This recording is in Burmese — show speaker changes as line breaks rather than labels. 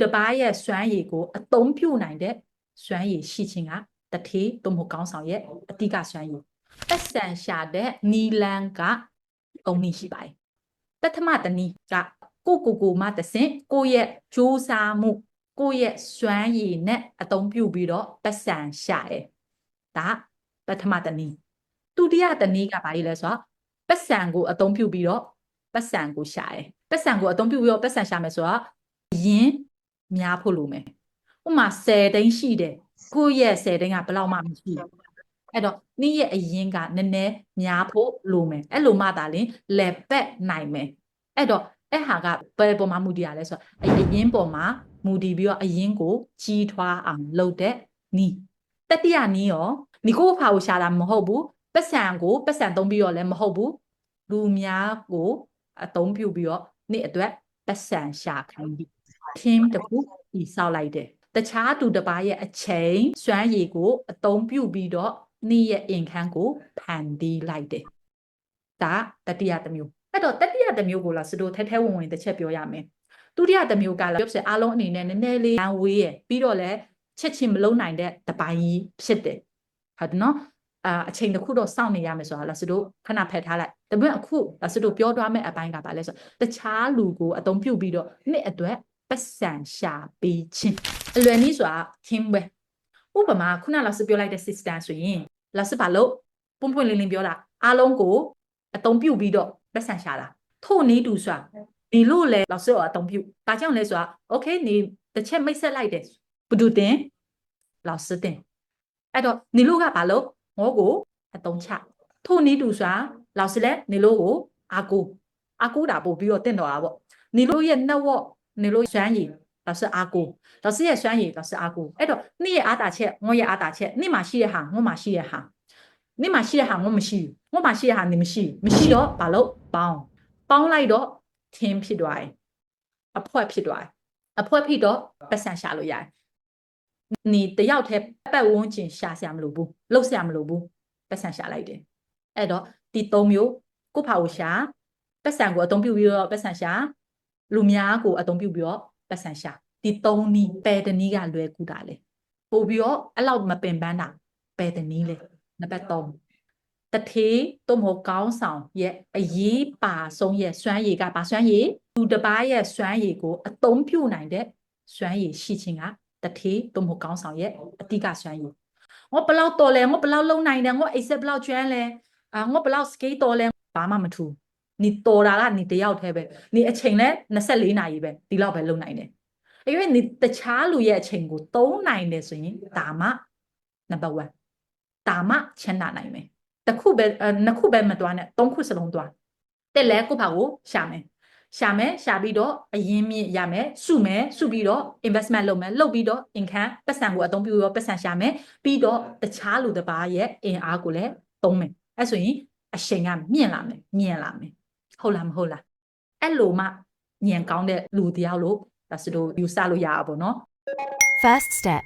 တစ်ပါးရဲ့စွမ်းရည်ကိုအသုံးပြုနိုင်တဲ့စွမ်းရည်ရှိခြင်းကတထေးသို့မဟုတ်ကောင်းဆောင်ရဲ့အတိကစွမ်းရည်ပတ်စံရှာတဲ့နီလန်ကသုံးနည်းရှိပါတယ်ပထမတစ်နည်းကကိုကိုကိုမှတဆင့်ကိုယ့်ရဲ့ကြိုးစားမှုကိုယ့်ရဲ့စွမ်းရည်နဲ့အသုံးပြုပြီးတော့ပတ်စံရှာရဲဒါပထမတစ်နည်းဒုတိယတစ်နည်းကဘာလဲလဲဆိုတော့ပတ်စံကိုအသုံးပြုပြီးတော့ပတ်စံကိုရှာရဲပတ်စံကိုအသုံးပြုပြီးတော့ပတ်စံရှာမယ်ဆိုတော့ယင်း များဖို့လိုမယ်ဥပမာ10တိန်းရှိတယ်ကိုယ့်ရဲ့10တိန်းကဘယ်လောက်မှမရှိဘူးအဲ့တော့နေ့ရဲ့အရင်ကနည်းနည်းများဖို့လိုမယ်အဲ့လိုမှသာလင်လက်ပတ်နိုင်မယ်အဲ့တော့အဲ့ဟာကဘယ်ပေါ်မှာမူတည်ရလဲဆိုတော့အရင်ပေါ်မှာမူတည်ပြီးတော့အရင်ကိုကြီးထွားအောင်လုပ်တဲ့နီးတတိယနီးရောနီကိုဖာကိုရှာတာမဟုတ်ဘူးပတ်စံကိုပတ်စံသုံးပြီးတော့လည်းမဟုတ်ဘူးလူများကိုအသုံးပြုပြီးတော့နေ့အတွက်ပတ်စံရှာခိုင်းပြီး team တခုတည်ဆောက်လိုက်တယ်တခြားသူတစ်ပါးရဲ့အချိန်စွမ်းရည်ကိုအသုံးပြုပြီးတော့နေ့ရဲ့အင်ခန်းကိုဖန်တီးလိုက်တယ်ဒါတတိယတစ်မျိုးအဲ့တော့တတိယတစ်မျိုးကိုလာစတိုထဲထဲဝင်ဝင်တစ်ချက်ပြောရမယ်ဒုတိယတစ်မျိုးကလာပြောပြအားလုံးအနေနဲ့နည်းနည်းလေးဝေးရပြီးတော့လည်းချက်ချင်းမလုံးနိုင်တဲ့တပိုင်းကြီးဖြစ်တယ်ဟုတ်တယ်နော်အာအချိန်တစ်ခုတော့စောင့်နေရမယ်ဆိုတာလာစတိုခဏဖက်ထားလိုက်ဒါပေမဲ့အခုလာစတိုပြောသွားမယ့်အပိုင်းကဘာလဲဆိုတော့တခြားလူကိုအသုံးပြုပြီးတော့နှစ်အတွက် ပတ်စံရှာပေးခြင်းအလွယ်နည်းဆိုတာခင်းပွဲဥပမာခုနလောက်စပြောလိုက်တဲ့ system ဆိုရင်လောက်စပါလို့ပွန့်ပွန့်လင်းလင်းပြောတာအားလုံးကိုအသုံးပြုပြီးတော့ပတ်စံရှာတာထို့နည်းတူစွာဒီလို့လဲလောက်စရောအသုံးပြုဒါကြောင့်လဲဆိုတာ okay နေတစ်ချက်မိတ်ဆက်လိုက်တယ်ဘဒူတင်လောက်စတင်အဲ့တော့နေလို့ကဘာလို့ငေါကိုအသုံးချထို့နည်းတူစွာလောက်စလက်နေလို့ကိုအာကိုအာကိုတာပို့ပြီးတော့တင့်တော်တာပေါ့နေလို့ရဲ့ network 你若专业，老师阿哥，老师也专业，老师阿哥。哎，都你也阿打切，我也阿打切，你嘛写一行，我嘛写一行，你嘛写一行，我们写，我嘛写一行，你们写，没写了，把喽，帮帮来了，天劈断，阿破劈断，阿破劈断，不想下路呀。你的要贴百万斤下下么萝卜，漏下么萝卜，不想下来的。哎，都第多苗，过跑下，不想过东边有，不想下。 လိုဘူးပတ်စံရှာလိုက်တယ်အဲ့တော့ဒီ၃မျိုးကိုဖာကိုရှာပတ်စံကိုအသုံးပြုပြီးတော့ပတ်စံရှာလူများကိုအသုံးပြုပြီးတော့ပတ်စံရှာဒီ၃နီးပယ်တနီးကလွယ်ကူတာလေပို့ပြီးတော့အဲ့လောက်မပင်ပန်းတာပယ်တနီးလေနံပါတ်3တထေးသို့မဟုတ်ကောင်းဆောင်ရဲ့အရေးပါဆုံးရဲ့စွမ်းရည်ကပါစွမ်းရည်သူတစ်ပါးရဲ့စွမ်းရည်ကိုအသုံးပြုနိုင်တဲ့စွမ်းရည်ရှိခြင်းကတထေးသို့မဟုတ်ကောင်းဆောင်ရဲ့အတိကစွမ်းရည်ငေါဘလောက်တော်လဲငေါဘလောက်လုံနိုင်တယ်ငေါအိတ်ဆက်ဘလောက်ကျွမ်းလဲအာငေါဘလောက်စကေးတော်လဲဘာမှမထူ နီတော်တာကနီတယောက်တည်းပဲနီအချိန်လဲ24နာရီပဲဒီလောက်ပဲလုံနိုင်တယ်အဲ့ဒီနီတခြားလူရဲ့အချိန်ကိုသုံးနိုင်တယ်ဆိုရင်ဒါမှနံပါတ်1ဒါမှချမ်းသာနိုင်မယ်တစ်ခုပဲအဲနှစ်ခုပဲမတွားနဲ့သုံးခုစလုံးတွားတက်လဲကိုယ့်ဘာကိုရှာမယ်ရှာမယ်ရှာပြီးတော့အရင်မြင့်ရမယ်စုမယ်စုပြီးတော့ investment လုပ်မယ်လုပ်ပြီးတော့ income ပတ်စံကိုအသုံးပြုရောပတ်စံရှာမယ်ပြီးတော့တခြားလူတစ်ပါးရဲ့အင်အားကိုလည်းသုံးမယ်အဲ့ဆိုရင်အချိန်ကမြင့်လာမယ်မြင့်လာမယ် ဟုတ်လားမဟုတ်လားအဲ့လိုမှညံကောင်းတဲ့လူတယောက်လို့ဒါဆိုတော့ယူဆလို့ရတာပေါ့နော်
First step